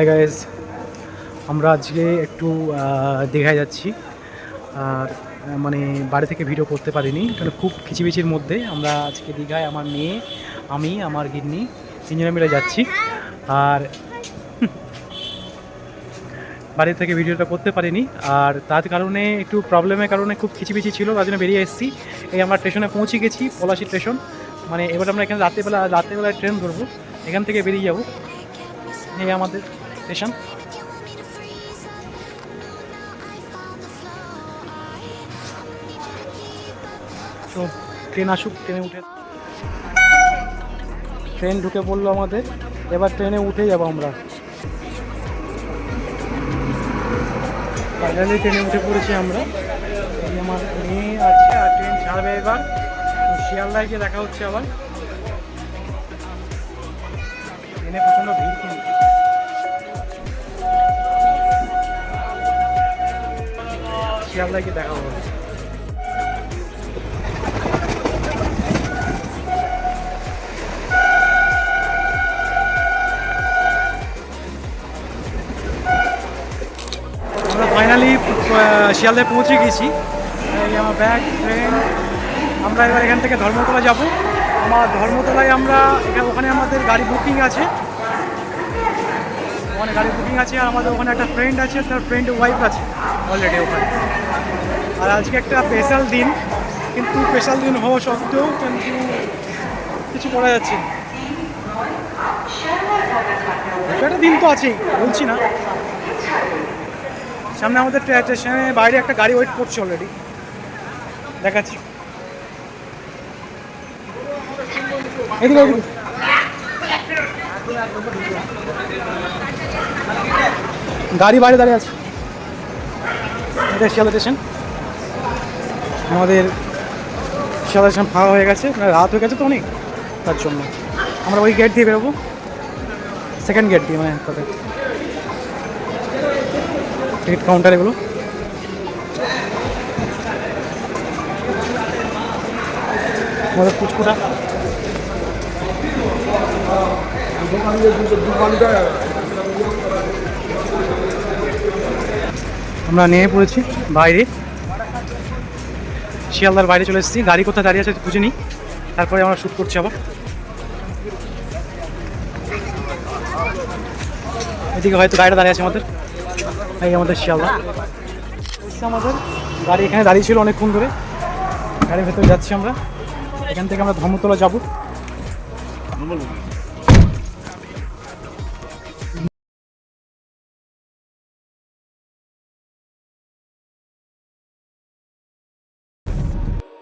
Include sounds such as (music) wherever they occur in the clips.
Hi guys আমরা আজকে একটু দীঘায় যাচ্ছি। আর মানে বাড়ি থেকে ভিডিও করতে পারিনি, কারণ খুব খিচিবিচির মধ্যে আমরা আজকে দীঘায় আমার মেয়ে, আমি, আমার গিন্নি তিনজনে মিলে যাচ্ছি। আর, বাড়ি থেকে ভিডিওটা করতে পারিনি। আর তার কারণে, একটু প্রবলেমের কারণে খুব খিচিবিচি ছিল, তার জন্য বেরিয়ে এসেছি। এই আমরা স্টেশনে পৌঁছে গেছি, পলাশি স্টেশন মানে এবার আমরা এখানে রাত্রেবেলা, রাত্রেবেলায় ট্রেন ধরবো, এখান থেকে বেরিয়ে যাব। এই আমাদের স্টেশন তো ট্রেন আসুক, ট্রেনে উঠে। ট্রেন ঢুকে পড়ল আমাদের। এবার ট্রেনে উঠে যাব আমরা। ফাইনালি ট্রেনে উঠে পড়েছি আমরা। আমার মেয়ে আছে, আর ট্রেন ছাড়বে এবার। শিয়ালদায় গিয়ে দেখা হচ্ছে আবার। ট্রেনে প্রচণ্ড ভিড় কিন্তু। শিয়ালদায় গিয়ে দেখা হবে আমরা ফাইনালি শিয়ালদায় পৌঁছে গেছি। এই আমার ব্যাগ ট্রেন আমরা এবার এখান থেকে ধর্মতলা যাব। আমার ধর্মতলায় আমরা এখানে, ওখানে আমাদের গাড়ি বুকিং আছে। ওখানে গাড়ি বুকিং আছে আর আমাদের ওখানে একটা ফ্রেন্ড আছে, তার ফ্রেন্ড ওয়াইফ আছে। অলরেডি ওখানে আর আজকে একটা স্পেশাল দিন, কিন্তু স্পেশাল দিন হওয়া সত্ত্বেও কিন্তু কিছু করা যাচ্ছে। একটা দিন তো আছেই, বলছি না। সামনে আমাদের ট্রে- স্টেশনে বাইরে একটা গাড়ি ওয়েট করছে অলরেডি দেখাচ্ছি। গাড়ি বাইরে দাঁড়িয়ে আছে। শিয়ালদা স্টেশন। আমাদের শিয়ালদা স্টেশন ফাঁকা হয়ে গেছে মানে রাত হয়ে গেছে তো অনেক, তার জন্য। আমরা ওই গেট দিয়ে বেরোবো সেকেন্ড গেট দিয়ে মানে কথা টিকিট কাউন্টার এগুলো। আমাদের পুচকুটা। আমরা নিয়ে পড়েছি বাইরে। শিয়ালদার বাইরে চলে এসেছি। গাড়ি কোথায় দাঁড়িয়ে আছে খুঁজে নিই। তারপরে আমরা শ্যুট করছি আবার। এদিকে হয়তো গাড়িটা দাঁড়িয়ে আছে আমাদের। এই আমাদের শিয়ালদা। আমাদের। গাড়ি এখানে দাঁড়িয়ে ছিল অনেকক্ষণ ধরে। গাড়ির ভেতরে যাচ্ছি আমরা। এখান থেকে আমরা ধর্মতলা যাব।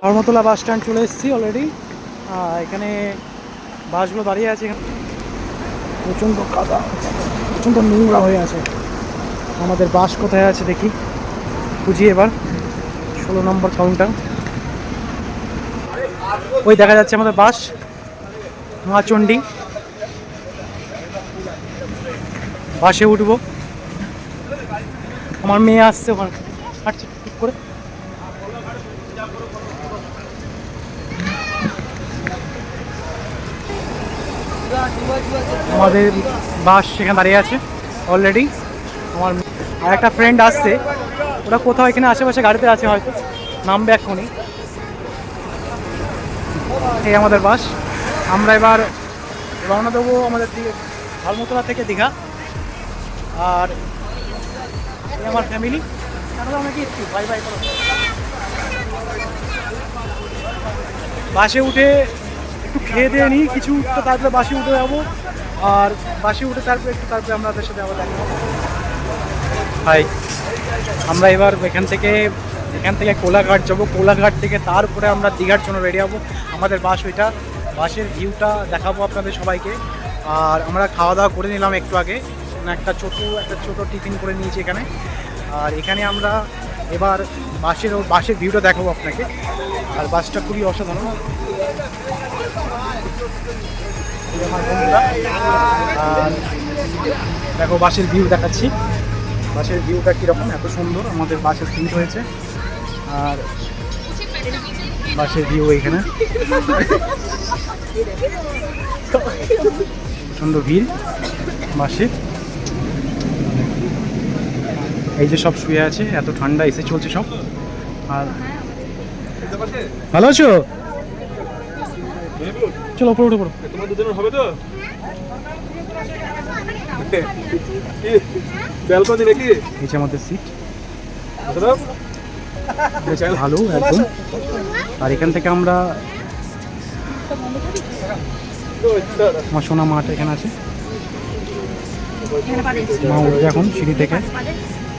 ধর্মতলা বাস স্ট্যান্ড চলে এসেছি অলরেডি এখানে বাসগুলো দাঁড়িয়ে আছে প্রচণ্ড কাদা, প্রচণ্ড নোংরা হয়ে আছে। আমাদের বাস কোথায় আছে দেখি। খুঁজি এবার। ষোলো নম্বর কাউন্টার ওই দেখা যাচ্ছে আমাদের বাস। মহাচণ্ডী। বাসে উঠবো। আমার মেয়ে আসছে ওখানে। হাঁটছে ঠিক করে। আমাদের বাস সেখানে দাঁড়িয়ে আছে অলরেডি আমার আর একটা ফ্রেন্ড আসছে। ওরা কোথাও এখানে আশেপাশে গাড়িতে আছে হয়তো। নামবে এক্ষুনি এই আমাদের বাস। আমরা এবার রওনা দেবো আমাদের দিকে ধর্মতলা থেকে দীঘা। আর আমার ফ্যামিলি বাসে উঠে একটু খেয়ে দিয়ে নিই, কিছু তো তারপরে বাসি উঠে যাব, আর বাসি উঠে তারপরে একটু তারপরে আমরা তাদের সাথে আবার দেখা। হাই আমরা এবার এখান থেকে এখান থেকে কোলাঘাট যাব। কোলাঘাট থেকে তারপরে আমরা দীঘার জন্য রেডি হব। আমাদের বাস ওইটা, বাসের ভিউটা দেখাবো আপনাদের সবাইকে। আর আমরা খাওয়া দাওয়া করে নিলাম একটু আগে। মানে একটা ছোটো একটা ছোটো টিফিন করে নিয়েছি এখানে। আর এখানে আমরা এবার বাসের বাসের ভিউটা দেখাবো আপনাকে। আর বাসটা খুবই অসাধারণ। আর দেখো, বাসের ভিউ দেখাচ্ছি। বাসের ভিউটা কীরকম? এত সুন্দর। আমাদের বাসের সিট হয়েছে। আর বাসের ভিউ এইখানে। প্রচণ্ড ভিড় বাসে। এই যে সব শুয়ে আছে এত ঠান্ডা এসে চলছে সব। আর ভালো আছো? চলো ওপরে উঠে পড়ো তোমার দুজনের হবে তো? (laughs) ব্যালকনি নাকি? এই যে আমাদের সিট? ভালো একদম। আর এখান থেকে আমরা আমার সোনা মাঠ এখানে আছে। মা উঠবে এখন সিঁড়ি থেকে।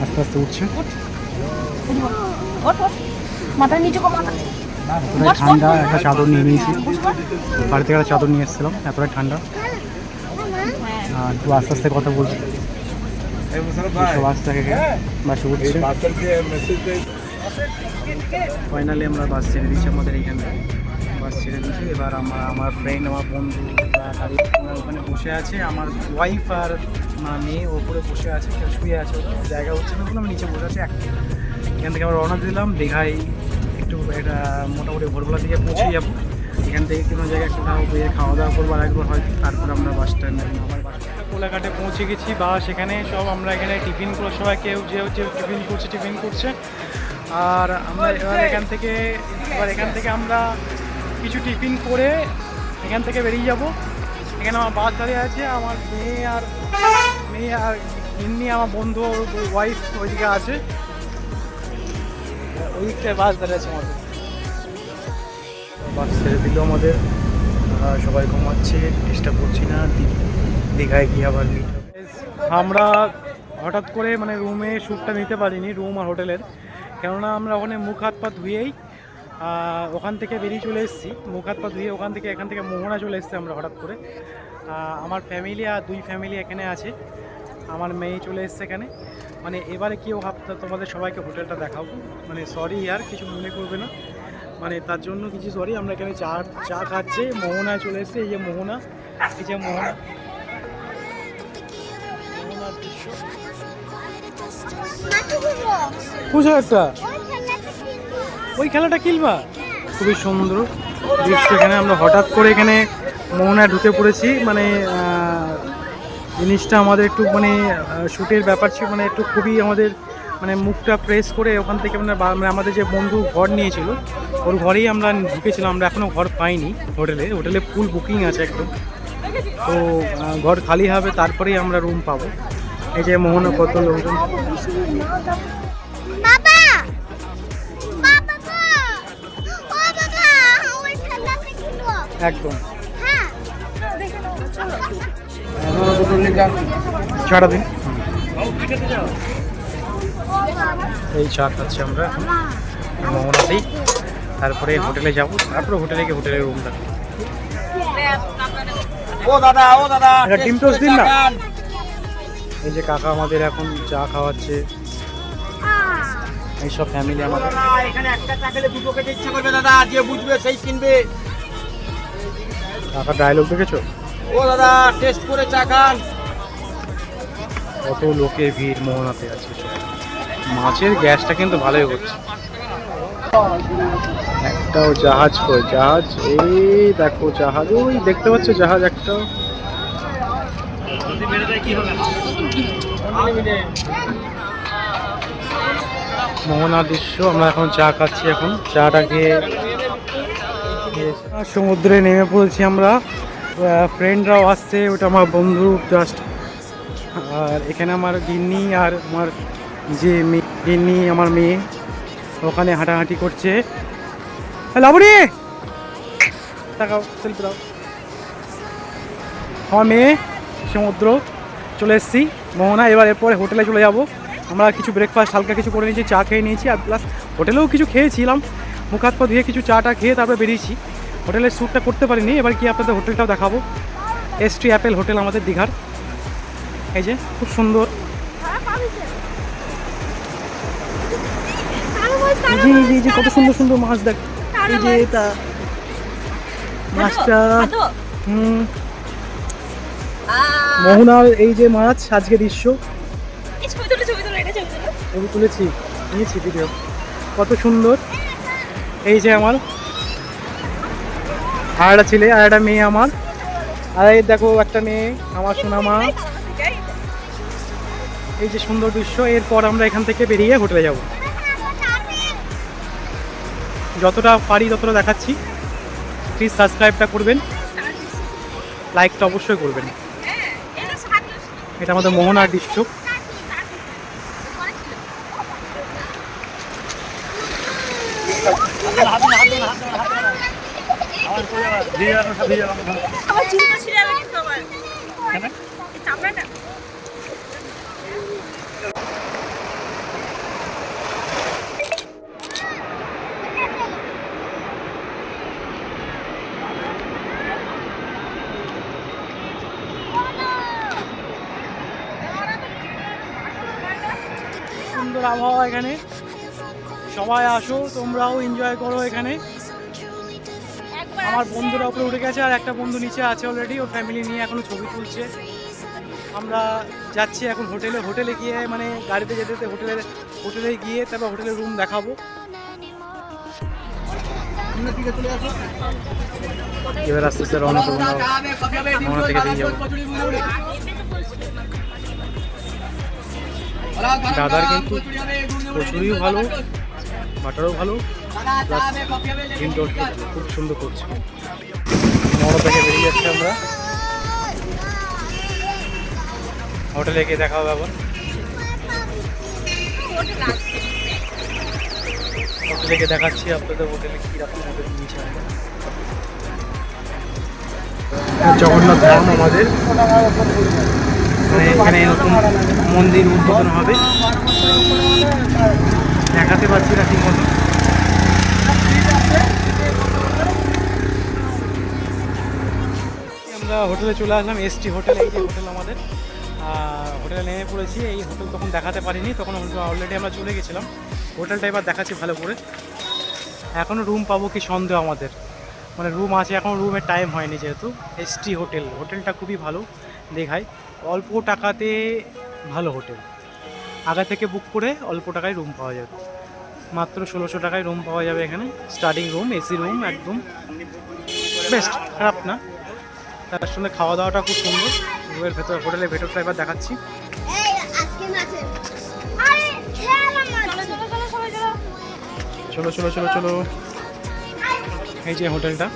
আস্তে আস্তে উঠছে। মাথা। নিচু ঠান্ডা একটা চাদর নিয়ে নিয়েছি। বাড়ি থেকে একটা চাদর নিয়ে এসেছিলাম এতটাই ঠান্ডা। আর একটু আস্তে আস্তে কথা বলছি। সব আস্তে থেকে বাসে উঠছে। ফাইনালি আমরা বাস ছেড়ে দিচ্ছি আমাদের এইখানে বাস ছেড়ে দিচ্ছি এবার আমার আমার ফ্রেন্ড আমার বন্ধু ওখানে বসে আছে আমার ওয়াইফ আর মা মেয়ে ওপরে বসে আছে কেউ শুয়ে আছে। জায়গা হচ্ছে না বলে আমি নিচে বসে আছি এক এখান থেকে আমরা রওনা দিলাম দীঘায় একটু এটা মোটামুটি ভোরবেলা থেকে পৌঁছে যাব। এখান থেকে কোনো জায়গায় একটু খাওয়া বইয়ে খাওয়া দাওয়া করব আর একবার হয়তো তারপর আমরা বাস স্ট্যান্ডে আমার বাস কোলাঘাটে পৌঁছে গেছি বা সেখানে সব আমরা এখানে টিফিন করে সবাই কেউ যে হচ্ছে টিফিন করছে টিফিন করছে। আর আমরা এবার এখান থেকে এবার এখান থেকে আমরা কিছু টিফিন করে এখান থেকে বেরিয়ে যাব। এখানে আমার বাস দাঁড়িয়ে আছে আমার মেয়ে আর মেয়ে আর এমনি আমার বন্ধু ওয়াইফ ওইদিকে আছে। ওই দিকটায় বাস দাঁড়িয়ে আছে আমাদের। বাস ছেড়ে দিল আমাদের। সবাই ঘুমাচ্ছে চেষ্টা করছি না। দীঘায় গিয়ে আবার আমরা হঠাৎ করে মানে রুমে শ্যুটটা নিতে পারিনি রুম আর হোটেলের। কেননা আমরা ওখানে মুখ হাত পা ধুয়েই ওখান থেকে বেরিয়ে চলে এসেছি। মুখ হাত পা ধুয়ে ওখান থেকে এখান থেকে মোহনা চলে এসেছি আমরা হঠাৎ করে। আমার ফ্যামিলি আর দুই ফ্যামিলি এখানে আছে। আমার মেয়ে চলে এসছে এখানে। মানে এবারে কেউ ভাবতে, তোমাদের সবাইকে হোটেলটা দেখাবো মানে সরি আর কিছু মনে করবে না। মানে তার জন্য কিছু সরি আমরা এখানে চা চা খাচ্ছি। মোহনায় চলে এসেছি, এই যে মোহনা। এই যে মোহনা। বুঝো একটা? ওই খেলাটা খেলবা? খুবই সুন্দর দৃশ্য। এখানে আমরা হঠাৎ করে এখানে মোহনায় ঢুকে পড়েছি। মানে জিনিসটা আমাদের একটু মানে শ্যুটের ব্যাপার ছিল মানে একটু খুবই আমাদের মানে মুখটা প্রেস করে ওখান থেকে মানে আমাদের যে বন্ধু ঘর নিয়েছিল ওর ঘরেই আমরা ঢুকেছিলাম আমরা এখনও ঘর পাইনি হোটেলে হোটেলে ফুল বুকিং আছে একদম। তো ঘর খালি হবে তারপরেই আমরা রুম পাবো। এই যে মোহনা কত লোকজন। একদম। ছাড়া দিন। এই চা খাচ্ছি আমরা। এখন মোহনাতেই তারপরে হোটেলে যাব। তারপরে হোটেলে গিয়ে হোটেলের রুম রাখব ও দাদা ও দাদা। একটা ডিম টোস্ট দিন না? এই যে কাকা আমাদের এখন চা খাওয়াচ্ছে। এইসব ফ্যামিলি আমাদের। এখানে একটা চা খেলে দুটো খেতে ইচ্ছা করবে দাদা। যে বুঝবে সেই কিনবে। কাকা ডায়লগ দেখেছ? ও দাদা টেস্ট করে চা খান। কত লোকের ভিড় মোহনাতে আছে। মাছের গ্যাসটা কিন্তু ভালোই হচ্ছে। একটাও জাহাজ কই? জাহাজ এই দেখো জাহাজ ওই দেখতে পাচ্ছ জাহাজ একটাও মোহনার দৃশ্য আমরা এখন চা খাচ্ছি এখন। চাটা খেয়ে সমুদ্রে নেমে পড়েছি আমরা। ফ্রেন্ডরাও আসছে, ওটা আমার বন্ধু জাস্ট আর এখানে আমার গিন্নি আর আমার যে গিন্নি আমার মেয়ে, ওখানে হাঁটাহাঁটি করছে। লাবণী! তাকাও সেলফি দাও। আমার মেয়ে, সমুদ্র, চলে এসেছি। মোহনা, এবার এরপরে হোটেলে চলে যাব। আমরা কিছু ব্রেকফাস্ট হালকা কিছু করে নিয়েছি, চা খেয়ে নিয়েছি, আর প্লাস হোটেলেও কিছু খেয়েছিলাম। মুখ হাত পা ধুয়ে কিছু চাটা খেয়ে তারপরে বেরিয়েছি। হোটেলের শ্যুটটা করতে পারিনি, এবার কি আপনাদের হোটেলটাও দেখাবো। এস টি অ্যাপেল হোটেল আমাদের দীঘার। এই যে, খুব সুন্দর। কত সুন্দর সুন্দর মাছ দেখ। এই যে, এটা মাছটা। হুম। মোহনার এই যে মাছ আজকে দৃশ্য। ছবি তুলেছি, নিয়েছি ভিডিও কত সুন্দর। এই যে আমার আর একটা ছেলে আর একটা মেয়ে আমার। আর এই দেখো একটা মেয়ে আমার সোনা মা এই যে সুন্দর দৃশ্য এরপর আমরা এখান থেকে বেরিয়ে হোটেলে যাব। যতটা পারি ততটা দেখাচ্ছি। প্লিজ সাবস্ক্রাইবটা করবেন। লাইকটা অবশ্যই করবেন। এটা আমাদের মোহনার ডিস্ট্রিক্ট আমার চুলটা ছিঁড়ে যাবে কিন্তু আমার এই চামড়াটা সুন্দর আবহাওয়া এখানে। সবাই আসো তোমরাও এনজয় করো এখানে। আমার বন্ধুরা উপরে উঠে গেছে আর একটা বন্ধু নিচে আছে অলরেডি ওর ফ্যামিলি নিয়ে এখনও ছবি তুলছে। আমরা যাচ্ছি এখন হোটেলে হোটেলে গিয়ে মানে গাড়িতে যেতে যেতে হোটেলে হোটেলে গিয়ে তারপর হোটেলের রুম দেখাবো। এবার আস্তে আস্তে রওনা করব। মোহনা থেকে দিয়ে যাব। দাদার কিন্তু কচুরিও ভালো বাটারও ভালো। খুব সুন্দর করছে। মোড় থেকে বেরিয়ে যাচ্ছে আমরা। হোটেলে গিয়ে দেখা হবে আবার। হোটেলে গিয়ে দেখাচ্ছি আপনাদের হোটেলে কীরকম হোটেল নিয়েছে জগন্নাথ ধাম আমাদের। মানে এখানে নতুন মন্দির উদ্বোধন হবে। দেখাতে পারছি না ঠিক মতো। আমরা হোটেলে চলে আসলাম, এসটি হোটেল, এই যে হোটেল আমাদের। হোটেলে নেমে পড়েছি, এই হোটেল তখন দেখাতে পারিনি, তখন অলরেডি আমরা চলে গেছিলাম। হোটেলটা এবার দেখাচ্ছি ভালো করে। এখনও রুম পাবো কি সন্দেহ আমাদের। মানে রুম আছে, এখন রুমের টাইম হয়নি যেহেতু। এসটি হোটেল, হোটেলটা খুবই ভালো দেখায়। অল্প টাকাতে ভালো হোটেল। আগে থেকে বুক করে অল্প টাকায় রুম পাওয়া যাবে। মাত্র ষোলোশো টাকায় রুম পাওয়া যাবে এখানে। স্টার্টিং রুম এসি রুম একদম বেস্ট খারাপ না। তার সঙ্গে খাওয়া দাওয়াটা খুব সুন্দর। রুমের ভেতর হোটেলের ভেতরটা এবার দেখাচ্ছি। চলো চলো চলো চলো। এই যে হোটেলটা।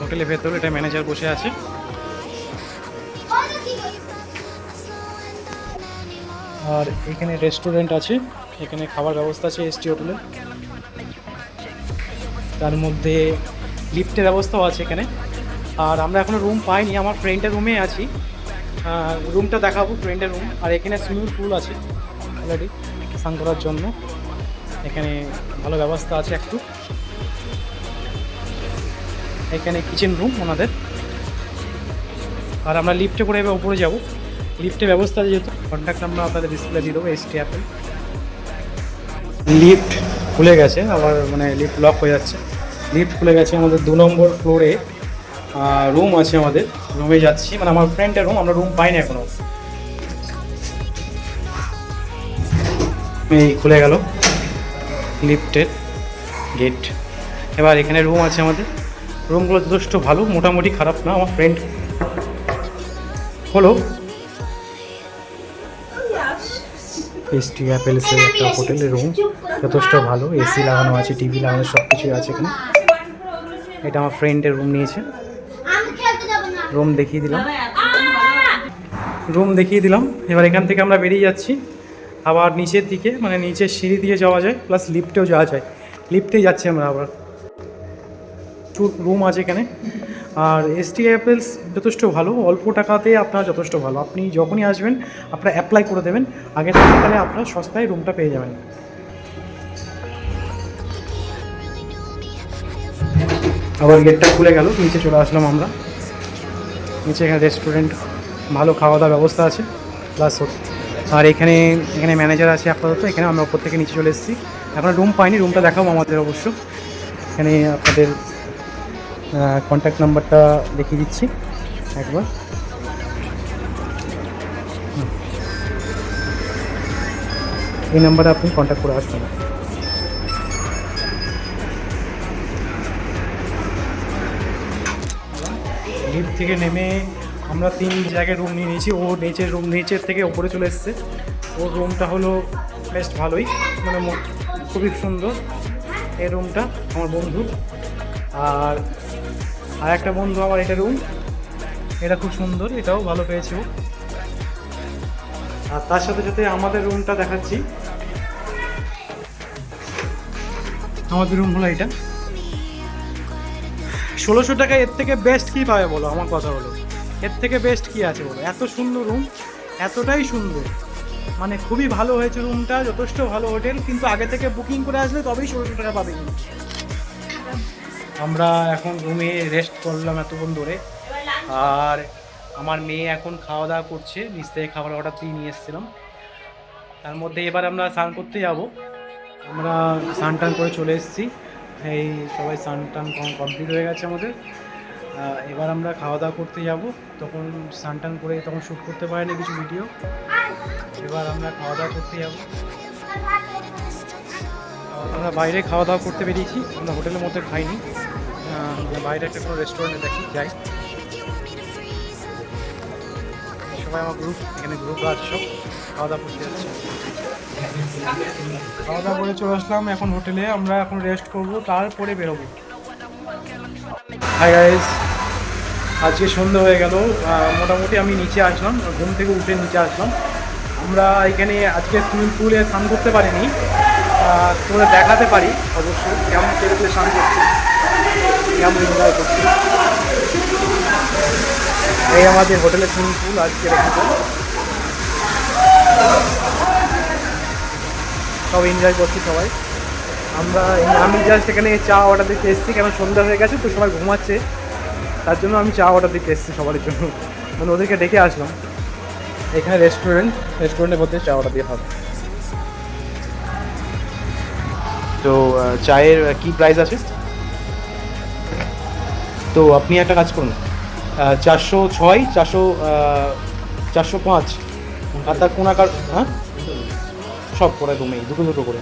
হোটেলের ভেতর এটা ম্যানেজার বসে আছে। আর এখানে রেস্টুরেন্ট আছে, এখানে খাবার ব্যবস্থা আছে এসটি হোটেলে তার মধ্যে লিফটের ব্যবস্থাও আছে এখানে। আর আমরা এখনও রুম পাইনি, আমার ফ্রেন্ডের রুমে আছি। রুমটা দেখাবো ফ্রেন্ডের রুম আর এখানে সুইমিং পুল আছে অলরেডি স্নান করার জন্য। এখানে ভালো ব্যবস্থা আছে একটু। এখানে কিচেন রুম ওনাদের। আর আমরা লিফটে করে এবার উপরে যাব। লিফটের ব্যবস্থা যেহেতু কন্ট্যাক্ট নাম্বার আপনাদের ডিসপ্লে দিয়ে দেবো এসটি অ্যাপে লিফট খুলে গেছে, আবার মানে লিফট লক হয়ে যাচ্ছে। লিফট খুলে গেছে আমাদের দু নম্বর ফ্লোরে রুম আছে আমাদের রুমে যাচ্ছি। মানে আমার ফ্রেন্ডের রুম আমরা রুম পাইনি এখনও। এই খুলে গেল লিফটের গেট এবার এখানে রুম আছে আমাদের। রুমগুলো যথেষ্ট ভালো, মোটামুটি খারাপ না, আমার ফ্রেন্ড হলো। এসটি অ্যাপেলসের একটা হোটেলের রুম যথেষ্ট ভালো এসি লাগানো আছে টিভি লাগানো সব কিছুই আছে এখানে। এটা আমার ফ্রেন্ডের রুম নিয়েছে। আমি খেলতে যাব না। রুম দেখিয়ে দিলাম। রুম দেখিয়ে দিলাম। এবার এখান থেকে আমরা বেরিয়ে যাচ্ছি। আবার নিচের দিকে মানে নিচের সিঁড়ি দিয়ে যাওয়া যায় প্লাস লিফটেও যাওয়া যায়। লিফটেই যাচ্ছি আমরা আবার। রুম আছে এখানে। আর এসটি অ্যাপেলস যথেষ্ট ভালো, অল্প টাকাতে আপনার যথেষ্ট ভালো। আপনি যখনই আসবেন, আপনারা অ্যাপ্লাই করে দেবেন, আগে তাহলে আপনারা সস্তায় রুমটা পেয়ে যাবেন। আবার গেটটা খুলে গেল, নিচে চলে আসলাম আমরা। নিচে এখানে রেস্টুরেন্ট ভালো খাওয়া দাওয়ার ব্যবস্থা আছে প্লাস আর এখানে এখানে ম্যানেজার আছে আপাতত, এখানে আমরা ওপর থেকে নিচে চলে এসেছি। এখন রুম পাইনি রুমটা দেখাবো আমাদের অবশ্য। এখানে আপনাদের কন্ট্যাক্ট নাম্বারটা দেখিয়ে দিচ্ছি, একবার। এই নাম্বারে আপনি কন্ট্যাক্ট করে আসবেন। লিফট থেকে নেমে আমরা তিন জায়গায় রুম নিয়ে নিয়েছি। ও নিচের রুম নিচের থেকে ওপরে চলে এসেছে। ওর রুমটা হলো বেশ ভালোই মানে খুবই সুন্দর। এই রুমটা আমার বন্ধু আর আর একটা বন্ধু আমার এটা রুম এটা খুব সুন্দর, এটাও ভালো পেয়েছে আর তার সাথে সাথে আমাদের রুমটা দেখাচ্ছি। আমাদের রুম হলো এটা। ষোলোশো টাকা, এর থেকে বেস্ট কি পাবে বলো? আমার কথা হলো এর থেকে বেস্ট কি আছে বলো? এত সুন্দর রুম এতটাই সুন্দর। মানে খুবই ভালো হয়েছে রুমটা যথেষ্ট ভালো হোটেল কিন্তু আগে থেকে বুকিং করে আসলে তবেই ষোলোশো টাকা পাবে। আমরা এখন রুমে রেস্ট করলাম এতক্ষণ ধরে। আর আমার মেয়ে এখন খাওয়া দাওয়া করছে নিচ থেকে খাবার অর্ডার দিয়ে নিয়ে এসেছিলাম। তার মধ্যে এবার আমরা স্নান করতে যাব। আমরা স্নান টান করে চলে এসেছি। এই সবাই স্নান টান কমপ্লিট হয়ে গেছে আমাদের। এবার আমরা খাওয়া দাওয়া করতে যাব। তখন স্নান টান করে তখন শ্যুট করতে পারিনি কিছু ভিডিও এবার আমরা খাওয়া দাওয়া করতে যাব। আমরা বাইরে খাওয়া দাওয়া করতে বেরিয়েছি। আমরা হোটেলের মধ্যে খাইনি। আমরা বাইরে একটা কোনো রেস্টুরেন্টে দেখি যাই। সবাই আমার গ্রুপ এখানে গ্রুপ আছে। সব খাওয়া দাওয়া করতে যাচ্ছে। খাওয়া দাওয়া করে চলে আসলাম। এখন হোটেলে আমরা এখন রেস্ট করব তারপরে বেরোবো। হাই গাইজ আজকে সন্ধ্যা হয়ে গেল। মোটামুটি আমি নিচে আসলাম ঘুম থেকে উঠে নিচে আসলাম। আমরা এখানে আজকে সুইমিং পুলে স্নান করতে পারিনি। তোমরা দেখাতে পারি, অবশ্যই। কেমন স্নান করছে, কেমন এনজয় করছি। এই আমাদের হোটেলের সুইমিং পুল আজকে রেখেছে সব এনজয় করছি সবাই। আমরা আমি জাস্ট এখানে চা অর্ডার দিতে এসেছি, কেন সন্ধ্যা হয়ে গেছে, তো সবাই ঘুমাচ্ছে। তার জন্য আমি চা অর্ডার দিতে এসেছি সবার জন্য। মানে ওদেরকে ডেকে আসলাম। এখানে রেস্টুরেন্ট রেস্টুরেন্টের মধ্যে চা অর্ডার দিয়ে হবে। তো চায়ের কি প্রাইস আছে? তো আপনি একটা কাজ করুন। চারশো ছয় চারশো চারশো পাঁচ। আর তার কোনাকার হ্যাঁ? সব করে রুমেই দুটো দুটো করে।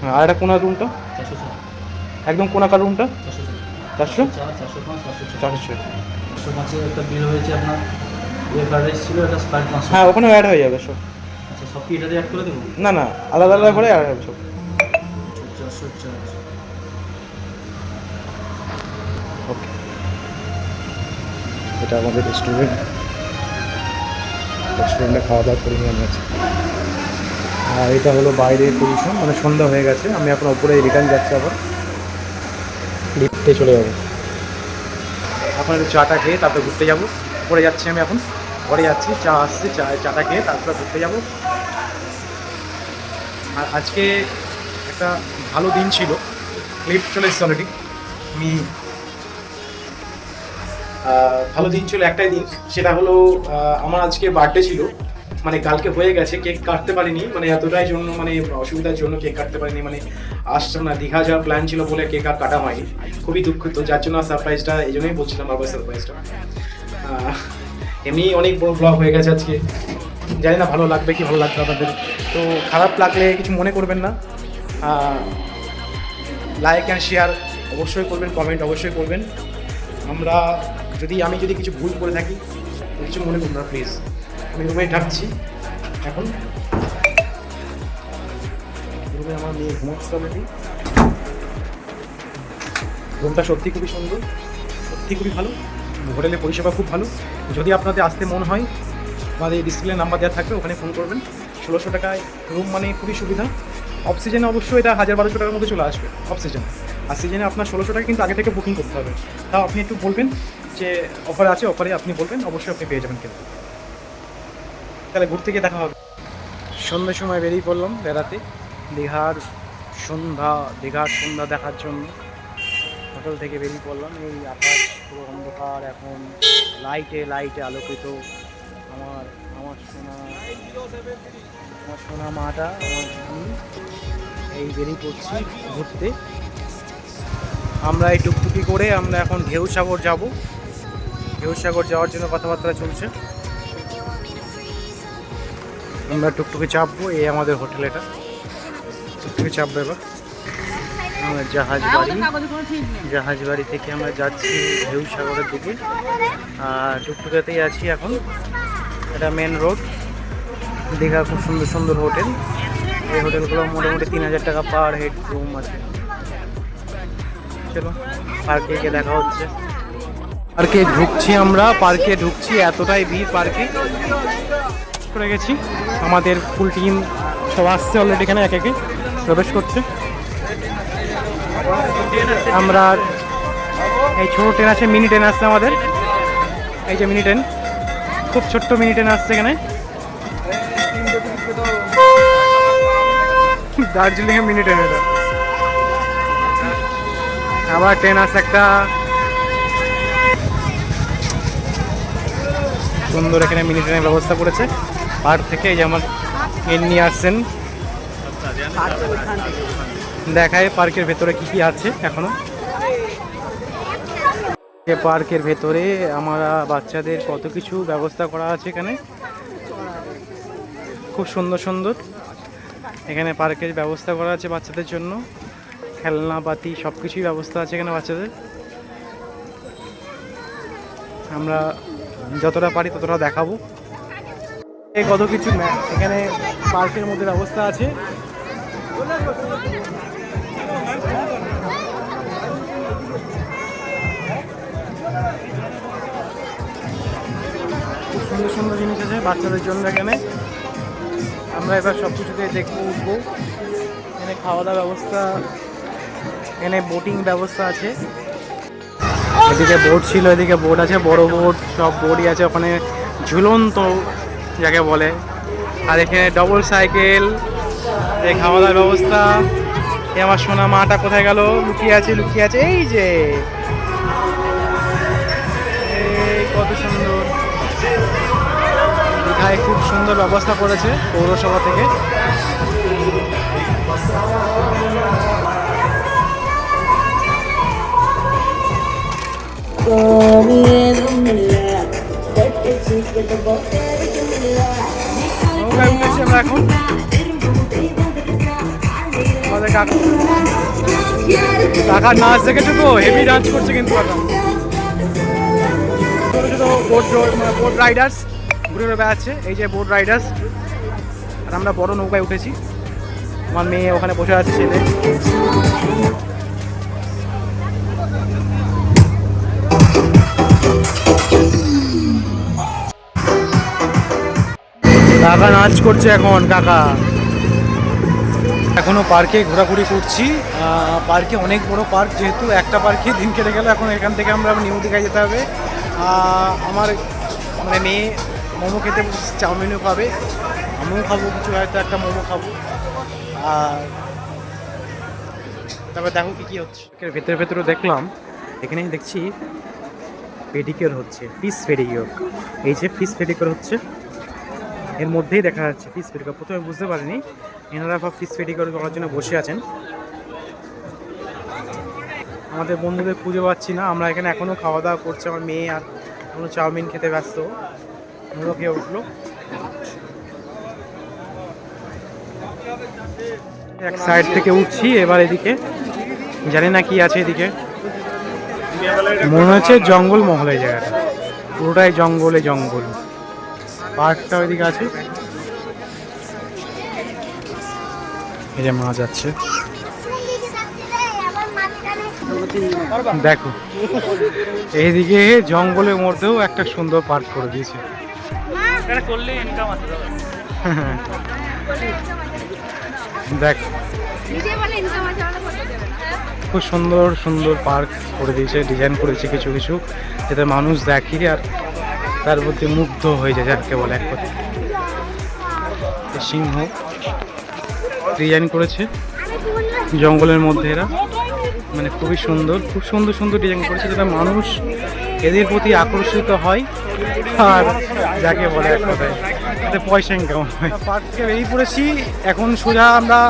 হ্যাঁ আর একটা কোনার রুমটা একদম কোনাকার রুমটা চারশো চারশো? একটা বিল হয়েছে আপনার হ্যাঁ ওখানে অ্যাড হয়ে যাবে সব। আচ্ছা সব কি এটাতে অ্যাড করে দেবো? না না আলাদা আলাদা করে অ্যাড হবে সব। চারশো চার ওকে এটা আমাদের রেস্টুরেন্ট রেস্টুরেন্টে খাওয়া দাওয়া করে নিয়ে আছি আর এটা হলো বাইরের পজিশন মানে সন্ধ্যা হয়ে গেছে। আমি এখন ওপরে রিটার্ন যাচ্ছি আবার। লিফটে চলে যাব। এখন একটু চাটা খেয়ে তারপরে ঘুরতে যাব। উপরে যাচ্ছি আমি এখন। ঘরে যাচ্ছি, চা আসছে, চা, চাটা খেয়ে তারপরে ঘুরতে যাব। আর আজকে একটা ভালো দিন ছিল। লিফট চলে এসছে অলরেডি আমি ভালো দিন ছিল একটাই দিন, সেটা হলো আমার আজকে বার্থডে ছিল। মানে কালকে হয়ে গেছে, কেক কাটতে পারিনি মানে এতটাই জন্য মানে অসুবিধার জন্য কেক কাটতে পারিনি মানে আসছে না, দীঘা যাওয়ার প্ল্যান ছিল বলে কেক আর কাটা হয়নি। খুবই দুঃখিত, যার জন্য সারপ্রাইজটা এই জন্যই বলছিলাম বারবার সারপ্রাইজটা এমনি অনেক বড় ব্লগ হয়ে গেছে আজকে। জানি না ভালো লাগবে কি, ভালো লাগবে আপনাদের তো খারাপ লাগলে কিছু মনে করবেন না। লাইক অ্যান্ড শেয়ার অবশ্যই করবেন কমেন্ট অবশ্যই করবেন। আমরা যদি, আমি যদি কিছু ভুল করে থাকি, কিছু মনে করুন না প্লিজ আমি রুমে ঢাকছি, এখন। রুমে আমার মেয়ে ঘুমাচ্ছে রুমটা সত্যি খুবই সুন্দর, সত্যি খুবই ভালো। হোটেলের পরিষেবা খুব ভালো। যদি আপনাদের আসতে মন হয়, আমাদের ডিসপ্লে নাম্বার দেওয়া থাকবে, ওখানে ফোন করবেন। ষোলোশো টাকায় রুম মানে খুবই সুবিধা। অফ অবশ্যই এটা হাজার বারোশো টাকার মধ্যে চলে আসবে অফ আর সিজনে আপনার ষোলোশো টাকা কিন্তু আগে থেকে বুকিং করতে হবে। তাও আপনি একটু বলবেন যে অফার আছে অফারে আপনি বলবেন, অবশ্যই আপনি পেয়ে যাবেন কিন্তু। তাহলে ঘুরতে গিয়ে দেখা হবে। সন্ধ্যের সময় বেরিয়ে পড়লাম বেড়াতে। দীঘার সন্ধ্যা দীঘার সন্ধ্যা দেখার জন্য। হোটেল থেকে বেরিয়ে পড়লাম, এই আকাশ, পুরো অন্ধকার, এখন লাইটে লাইটে আলোকিত। আমার আমার সোনা আমার সোনা মাটা আমার এই বেরিয়ে পড়ছি ঘুরতে। আমরা এই টুকটুকি করে আমরা এখন ঢেউ সাগর যাব। ঢেউ সাগর যাওয়ার জন্য কথাবার্তা চলছে। আমরা টুকটুকি চাপবো এই আমাদের হোটেল এটা। টুকটুকি চাপবো এবার। আমরা জাহাজ বাড়ি। জাহাজ বাড়ি থেকে আমরা যাচ্ছি ঢেউ সাগরের দিকে। আর টুকটুকাতেই আছি এখন। এটা মেন রোড দীঘার খুব সুন্দর সুন্দর হোটেল। এই হোটেলগুলো মোটামুটি তিন হাজার টাকা পার হেড রুম আছে। চলো, পার্কে গিয়ে দেখা হচ্ছে। পার্কে ঢুকছি আমরা, পার্কে ঢুকছি, এতটাই ভিড় পার্কে। করে গেছি। আমাদের ফুল টিম সব আসছে অলরেডি এখানে এক একে, প্রবেশ করছে। আমরা এই ছোটো ট্রেন আছে মিনি ট্রেন আসছে আমাদের। এই যে মিনি ট্রেন খুব ছোট্ট মিনি ট্রেন আসছে এখানে। দার্জিলিংয়ে মিনি ট্রেন আবার ট্রেন আসছে একটা। সুন্দর এখানে মিনি ট্রেনের ব্যবস্থা করেছে। পার্ক থেকে এই যে আমার ট্রেন নিয়ে আসছেন। দেখায় পার্কের ভেতরে কি কি আছে এখনও। পার্কের ভেতরে আমরা বাচ্চাদের কত কিছু ব্যবস্থা করা আছে এখানে। খুব সুন্দর সুন্দর। এখানে পার্কের ব্যবস্থা করা আছে বাচ্চাদের জন্য। খেলনাপাতি সব কিছুই ব্যবস্থা আছে এখানে বাচ্চাদের। আমরা যতটা পারি ততটা দেখাবো। কত কিছু এখানে পার্কের মধ্যে ব্যবস্থা আছে। খুব সুন্দর সুন্দর জিনিস আছে বাচ্চাদের জন্য এখানে। আমরা এবার সব কিছুতে দেখব উঠবো। এখানে খাওয়া দাওয়া ব্যবস্থা, এখানে বোটিং ব্যবস্থা আছে। এদিকে বোট ছিল, এদিকে বোট আছে, বড় বোট সব বোটই আছে ওখানে। ঝুলন্ত যাকে বলে। আর এখানে ডবল সাইকেল এই খাওয়া দাওয়ার ব্যবস্থা। এই আমার সোনা মাটা কোথায় গেল? লুকিয়ে আছে লুকিয়ে আছে, এই যে। সুন্দর ব্যবস্থা করেছে পৌরসভা থেকে। নৌকায় উঠেছি আমরা এখন। আমাদের নাচ দেখেছ তো? হেভি ডান্স করছে কিন্তু কাকা। ছোটো ছোটো বোট বোট রাইডার্স ঘুরে বেড়াচ্ছে এই যে বোট রাইডার্স আর আমরা বড় নৌকায় উঠেছি। আমার মেয়ে ওখানে বসে আছে ছেলে। কাকা নাচ করছে এখন, কাকা। এখনও পার্কে ঘোরাঘুরি করছি। পার্কে অনেক বড় পার্ক, যেহেতু একটা পার্কে দিন কেটে গেল, এখন এখান থেকে আমরা নিউ দীঘায় যেতে হবে। আমার মানে মেয়ে মোমো খেতে চাউমিনও খাবে। আমিও খাব কিছু, হয়তো একটা মোমো খাব। আর তারপর দেখো কি কী হচ্ছে। ভেতরে ভেতরে দেখলাম এখানে দেখছি পেডিকিওর হচ্ছে ফিস পেডিকিওর এই যে ফিস পেডিকিওর হচ্ছে, এর মধ্যেই দেখা যাচ্ছে ফিস পেডিকিওর প্রথমে বুঝতে পারিনি, এনারা সব ফিস পেডিকিওর করার জন্য বসে আছেন। আমাদের বন্ধুদের খুঁজে পাচ্ছি না, আমরা এখানে এখনও খাওয়া দাওয়া করছি, আমার মেয়ে আর এখনও চাউমিন খেতে ব্যস্ত। খেয়ে উঠল। এক সাইড থেকে উঠছি, এবার এদিকে। জানি না কি আছে এদিকে। মনে হচ্ছে জঙ্গল মহল জায়গাটা। পুরোটাই জঙ্গলে জঙ্গল। পার্কটা ওইদিকে আছে। এই যে মা যাচ্ছে। দেখো, এইদিকে জঙ্গলের মধ্যেও একটা সুন্দর পার্ক করে দিয়েছে। করলে ইনকাম আছে দেখ। খুব সুন্দর সুন্দর পার্ক করে দিয়েছে ডিজাইন করেছে কিছু কিছু। যাতে মানুষ দেখে আর তার প্রতি মুগ্ধ হয়ে যায় যাকে বলে এক কথা সিংহ ডিজাইন করেছে। জঙ্গলের মধ্যে এরা। মানে খুবই সুন্দর খুব সুন্দর সুন্দর ডিজাইন করেছে। যেটা মানুষ এদের প্রতি আকর্ষিত হয় আর যাকে বলে এক কথায় পয়সা ইনকাম হয়। পার্ক থেকে বেরিয়ে পড়েছি। এখন সোজা আমরা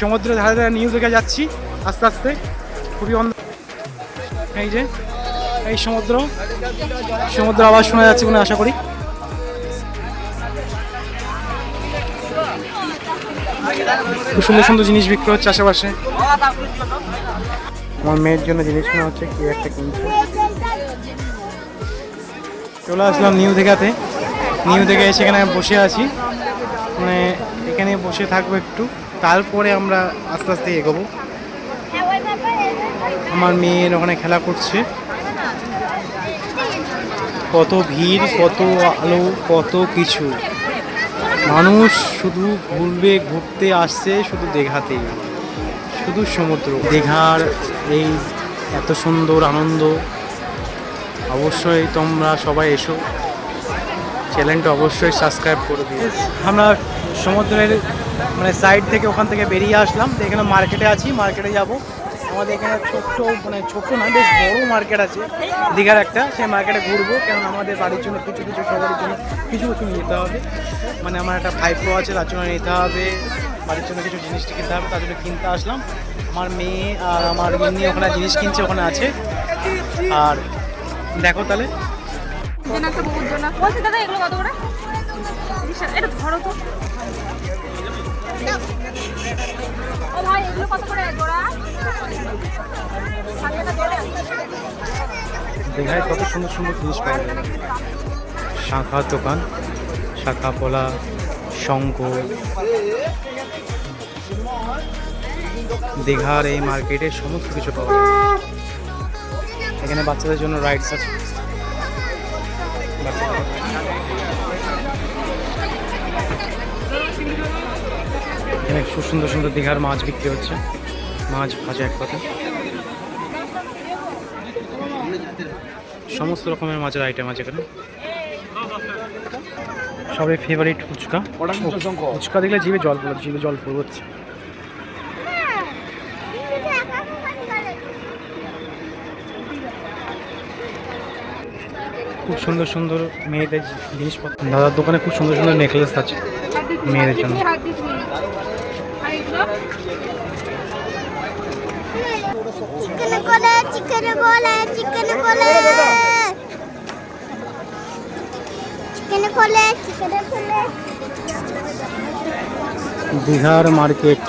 সমুদ্রের ধারে ধারে নিউ দিকে যাচ্ছি। আস্তে আস্তে। খুবই অন্ধ এই যে, এই সমুদ্র। সমুদ্র আবার শোনা যাচ্ছে কোনো আশা করি। খুব সুন্দর সুন্দর জিনিস বিক্রি হচ্ছে আশেপাশে। আমার মেয়ের জন্য জিনিস কেনা হচ্ছে, কি একটা কিনছে। চলে আসলাম নিউ দিঘাতে। নিউ এসে এখানে বসে আছি। মানে এখানে বসে থাকব একটু। তারপরে আমরা আস্তে আস্তে এগোবো। আমার মেয়ের ওখানে খেলা করছে। কত ভিড়, কত আলো, কত কিছু। মানুষ শুধু ঘুরবে, ঘুরতে আসছে শুধু দীঘাতেই। শুধু সমুদ্র। দীঘার এই এত সুন্দর আনন্দ। অবশ্যই তোমরা সবাই এসো। চ্যানেলটা অবশ্যই সাবস্ক্রাইব করে দিও। আমরা সমুদ্রের মানে সাইড থেকে ওখান থেকে বেরিয়ে আসলাম। এখানে মার্কেটে আছি মার্কেটে যাব। আমাদের এখানে ছোট্ট মানে ছোট্ট না, বেশ বড় মার্কেট আছে। দীঘার একটা, সেই মার্কেটে ঘুরবো। কারণ আমাদের বাড়ির জন্য কিছু কিছু সবার জন্য কিছু কিছু নিতে হবে। মানে আমার একটা ভাইপো আছে, তার জন্য নিতে হবে। বাড়ির জন্য কিছু জিনিস কিনতে হবে, তার জন্য কিনতে আসলাম। আমার মেয়ে আর আমার এমনি ওখানে জিনিস কিনছে, ওখানে আছে। আর দেখো তাহলে। দাদা, এগুলো কত করে? এটা ধরো তো। ও কত? দীঘায় কত সুন্দর সুন্দর জিনিস পাওয়া যায়। শাঁখার দোকান, শাঁখা পোলা, শঙ্খ। দীঘার এই মার্কেটে সমস্ত কিছু পাওয়া যায়। এখানে বাচ্চাদের জন্য রাইডস আছে। বাচ্চাদের- এখানে খুব সুন্দর সুন্দর দীঘার মাছ বিক্রি হচ্ছে। মাছ ভাজা এক কথা। সমস্ত রকমের মাছের আইটেম আছে এখানে। সবাই ফেভারিট ফুচকা। ফুচকা দেখলে জিভে জল পড়ে, জিভে জল হচ্ছে। খুব সুন্দর সুন্দর মেয়েদের জিনিসপত্র। দাদার দোকানে খুব সুন্দর সুন্দর নেকলেস আছে মেয়েদের জন্য হাত দিস নি। আর এগুলো? চিকেন কোলে চিকেন কোলে চিকেন কোলে চিকেন কোলে চিকেন কোলে দীঘার মার্কেট।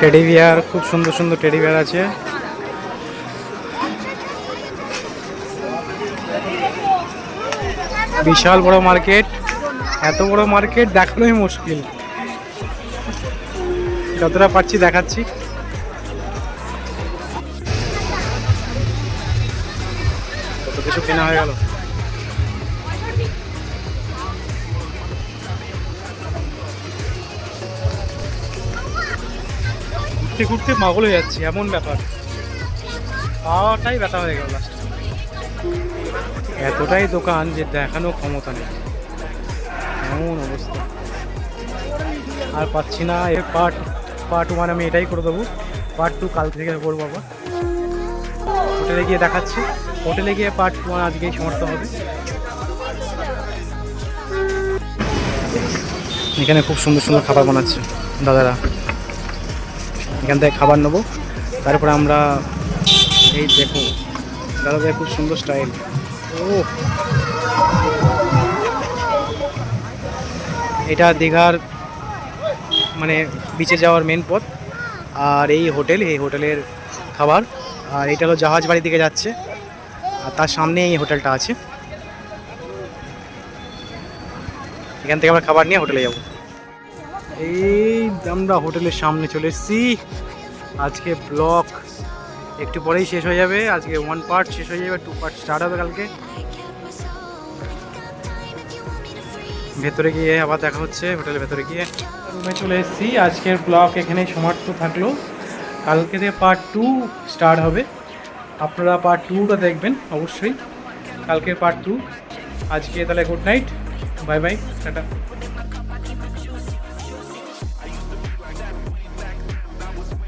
টেডি বিয়ার খুব সুন্দর সুন্দর টেডি বিয়ার আছে। বিশাল বড় মার্কেট। এত বড় মার্কেট দেখানোই মুশকিল। যতটা পাচ্ছি দেখাচ্ছি। কত কিছু কেনা হয়ে গেল। ঘুরতে ঘুরতে পাগল হয়ে যাচ্ছি, এমন ব্যাপার। পাওয়াটাই ব্যথা হয়ে গেল লাস্ট এতটাই দোকান যে দেখানো ক্ষমতা নেই। এমন অবস্থা। আর পাচ্ছি না, এর পার্ট পার্ট ওয়ান আমি এটাই করে দেবো। পার্ট টু কাল থেকে করব আবার। হোটেলে গিয়ে দেখাচ্ছি। হোটেলে গিয়ে পার্ট ওয়ান আজকেই সমাপ্ত হবে। এখানে খুব সুন্দর সুন্দর খাবার বানাচ্ছে দাদারা। এখান থেকে খাবার নেব। তারপরে আমরা এই দেখো, দাদাদের খুব সুন্দর স্টাইল ও এটা দীঘার মানে বিচে যাওয়ার মেন পথ। আর এই হোটেল এই হোটেলের খাবার। আর এটা হলো জাহাজ বাড়ি দিকে যাচ্ছে। আর তার সামনে এই হোটেলটা আছে। এখান থেকে আমরা খাবার নিয়ে হোটেলে যাব। এই আমরা হোটেলের সামনে চলে এসেছি। আজকে ব্লক একটু পরেই শেষ হয়ে যাবে। আজকে ওয়ান পার্ট শেষ হয়ে যাবে টু পার্ট স্টার্ট হবে কালকে। ভেতরে গিয়ে আবার দেখা হচ্ছে, হোটেলের ভেতরে গিয়ে। রুমে চলে এসেছি। আজকের ব্লগ এখানে সমাপ্ত থাকল। কালকে থেকে পার্ট টু স্টার্ট হবে। আপনারা পার্ট টুটা দেখবেন, অবশ্যই। কালকের পার্ট টু আজকে তাহলে good night bye bye ta-ta.